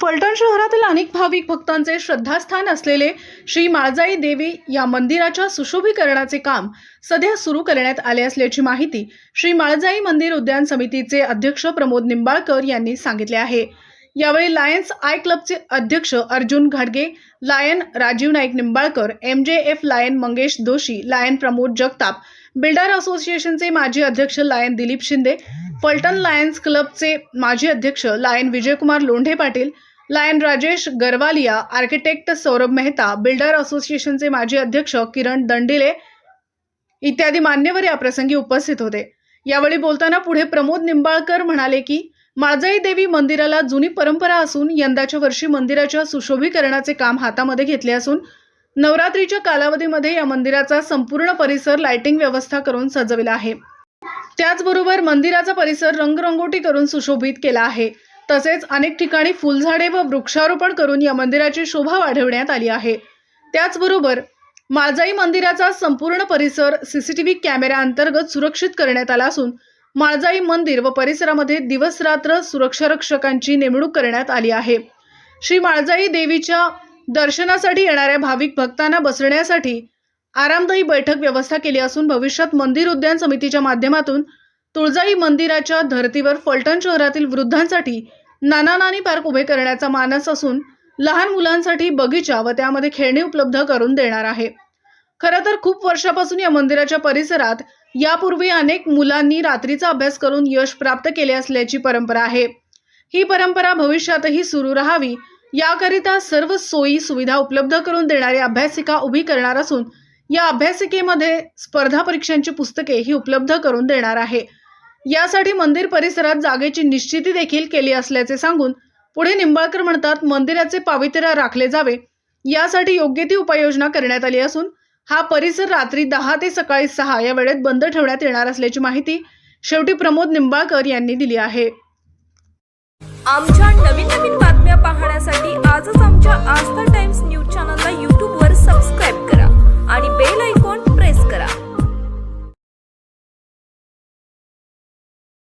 फलटण शहरातील अनेक भाविक भक्तांचे श्रद्धास्थान असलेले श्री माळजाई देवी या मंदिराच्या सुशोभीकरणाचे काम सध्या सुरू करण्यात आले असल्याची माहिती श्री माळजाई मंदिर उद्यान समितीचे अध्यक्ष प्रमोद निंबाळकर यांनी सांगितले आहे. यावेळी लायन्स आय क्लबचे अध्यक्ष अर्जुन घाडगे lion Rajiv Naik Nimbalkar M J F lion Mangesh Doshi lion Pramod Jagtap builder असोसिएशनचे माजी अध्यक्ष लायन दिलीप शिंदे फलटण लायन्स क्लबचे माजी अध्यक्ष lion Vijaykumar Londhe Patil lion Rajesh Garwalia architect Saurabh Mehta builder असोसिएशनचे माजी अध्यक्ष किरण दंडिले इत्यादी मान्यवर या प्रसंगी उपस्थित होते. यावेळी बोलताना पुढे प्रमोद निंबाळकर म्हणाले की माळजाई देवी मंदिराला जुनी परंपरा असून यंदाच्या वर्षी मंदिराच्या सुशोभीकरणाचे काम हातामध्ये घेतले असून नवरात्रीच्या कालावधीमध्ये या मंदिराचा संपूर्ण परिसर लाइटिंग व्यवस्था करून सजविला आहे. त्याचबरोबर मंदिराचा परिसर रंगरंगोटी करून सुशोभित केला आहे. तसेच अनेक ठिकाणी फुलझाडे व वृक्षारोपण करून या मंदिराची शोभा वाढवण्यात आली आहे. त्याचबरोबर माळजाई मंदिराचा संपूर्ण परिसर सीसीटीव्ही कॅमेरा अंतर्गत सुरक्षित करण्यात आला असून माळजाई मंदिर व परिसरामध्ये दिवसरात्र सुरक्षारक्षकांची नेमणूक करण्यात आली आहे. श्री माळजाई देवीच्या दर्शनासाठी येणाऱ्या भाविक भक्तांना बसण्यासाठी आरामदायी बैठक व्यवस्था केली असून भविष्यात मंदिर उद्यान समितीच्या माध्यमातून तुळजाई मंदिराच्या धर्तीवर फलटण शहरातील वृद्धांसाठी नाना नानी पार्क उभे करण्याचा मानस असून लहान मुलांसाठी बगीचा व त्यामध्ये खेळणी उपलब्ध करून देणार आहे. खरं तर खूप वर्षापासून या मंदिराच्या परिसरात यापूर्वी अनेक मुलांनी रात्रीचा अभ्यास करून यश प्राप्त केले असल्याची परंपरा आहे. ही परंपरा भविष्यातही सुरू राहावी याकरिता सर्व सोयी सुविधा उपलब्ध करून देणारी अभ्यासिका उभी करणार असून या अभ्यासिकेमध्ये स्पर्धा परीक्षांची पुस्तके ही उपलब्ध करून देणार आहे. यासाठी मंदिर परिसरात जागेची निश्चिती देखील केली असल्याचे सांगून पुढे निंबाळकर म्हणतात मंदिराचे पावित्र्य राखले जावे यासाठी योग्य ती उपाययोजना करण्यात आली असून हा परिसर रात्री दहा ते सकाळी सहा या वेळेत बंद ठेवण्यात येणार असल्याची माहिती शेवटी प्रमोद निंबाळकर यांनी दिली आहे. आमच्या नवीन नवीन बातम्या पाहण्यासाठी आजच आमच्या आस्था टाइम्स न्यूज